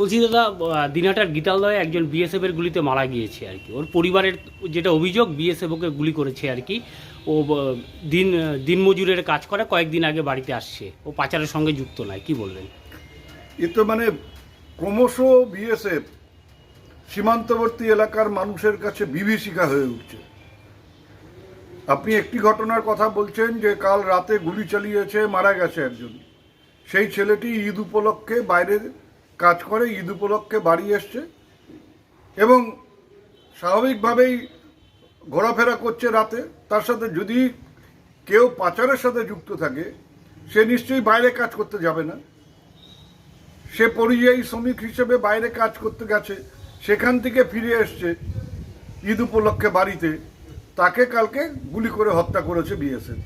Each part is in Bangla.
বলছি দাদা আহ, দিনহাটার গীতালদয়ে একজন বিএসএফ এর গুলিতে মারা গিয়েছে আর কি। ওর পরিবারের যেটা অভিযোগ বিএসএফ ওকে গুলি করেছে আর কি। ও দিন দিনমজুরের কাজ করে কয়েকদিন আগে বাড়িতে আসছে। ও পাচারের সঙ্গে যুক্ত নয় কি বলবেন? এ তো মানে ক্রমশ বিএসএফ সীমান্তবর্তী এলাকার মানুষের কাছে বিভীষিকা হয়ে উঠছে। আপনি একটি ঘটনার কথা বলছেন যে কাল রাতে গুলি চালিয়েছে মারা গেছে একজন। সেই ছেলেটি ঈদ উপলক্ষে বাইরে কাজ করে, ঈদ উপলক্ষে বাড়ি এসছে এবং স্বাভাবিকভাবেই ঘোরাফেরা করছে রাতে। তার সাথে যদি কেউ পাচারের সাথে যুক্ত থাকে, সে নিশ্চয়ই বাইরে কাজ করতে যাবে না। সে পরিযায়ী শ্রমিক হিসেবে বাইরে কাজ করতে গেছে, সেখান থেকে ফিরে এসছে ঈদ উপলক্ষে বাড়িতে। তাকে কালকে গুলি করে হত্যা করেছে বিএসএফ।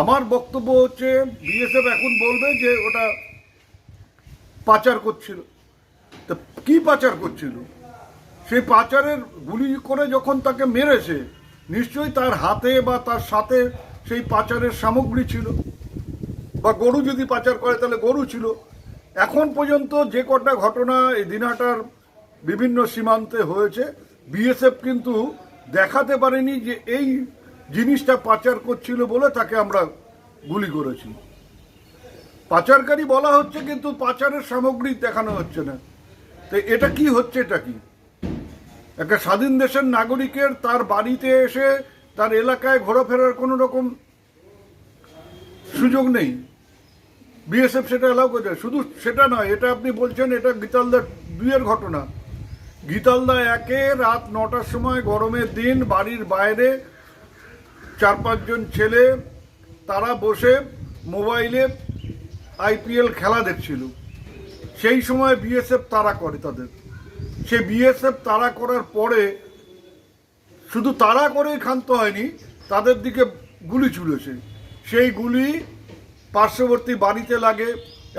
আমার বক্তব্য হচ্ছে, বিএসএফ এখন বলবে যে ওটা পাচার করছিল। তা কি পাচার করছিল? সেই পাচারের গুলি করে যখন তাকে মেরেছে, নিশ্চয়ই তার হাতে বা তার সাথে সেই পাচারের সামগ্রী ছিল। বা গরু যদি পাচার করে, তাহলে গরু ছিল। এখন পর্যন্ত যে কটা ঘটনা এই দিনাটার বিভিন্ন সীমান্তে হয়েছে, বিএসএফ কিন্তু দেখাতে পারেনি যে এই জিনিসটা পাচার করছিল বলে তাকে আমরা গুলি করেছি। পাচারকারী বলা হচ্ছে, কিন্তু পাচারের সামগ্রী দেখানো হচ্ছে না। তো এটা কি হচ্ছে, এটা কি? একটা স্বাধীন দেশের নাগরিকের তার বাড়িতে এসে তার এলাকায় ঘোরাফেরার কোনো রকম সুযোগ নেই। বিএসএফ সেটা এলাও করে শুধু সেটা নয়, এটা আপনি বলছেন, এটা গীতালদা দুইয়ের ঘটনা। গীতালদা একে রাত নটার সময় গরমের দিন বাড়ির বাইরে চার পাঁচজন ছেলে, তারা বসে মোবাইলে আইপিএল খেলা দেখছিল। সেই সময় বিএসএফ তারা করে তাদের। সে বিএসএফ তারা করার পরে শুধু তারা করেই ক্ষান্ত হয়নি, তাদের দিকে গুলি ছুড়েছে। সেই গুলি পার্শ্ববর্তী বাড়িতে লাগে,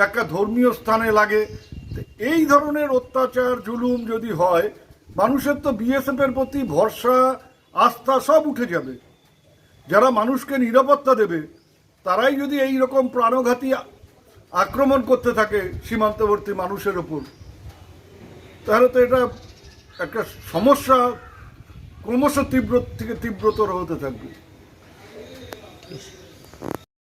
একটা ধর্মীয় স্থানে লাগে। এই ধরনের অত্যাচার, জুলুম যদি হয়, মানুষের তো বিএসএফ এর প্রতি ভরসা, আস্থা সব উঠে যাবে। যারা মানুষকে নিরাপত্তা দেবে, তারাই যদি এই রকম প্রাণঘাতী আক্রমণ করতে থাকে সীমান্তবর্তী মানুষের ওপর তাহলে তো এটা একটা সমস্যা ক্রমশ তীব্র থেকে তীব্রতর হতে থাকবে।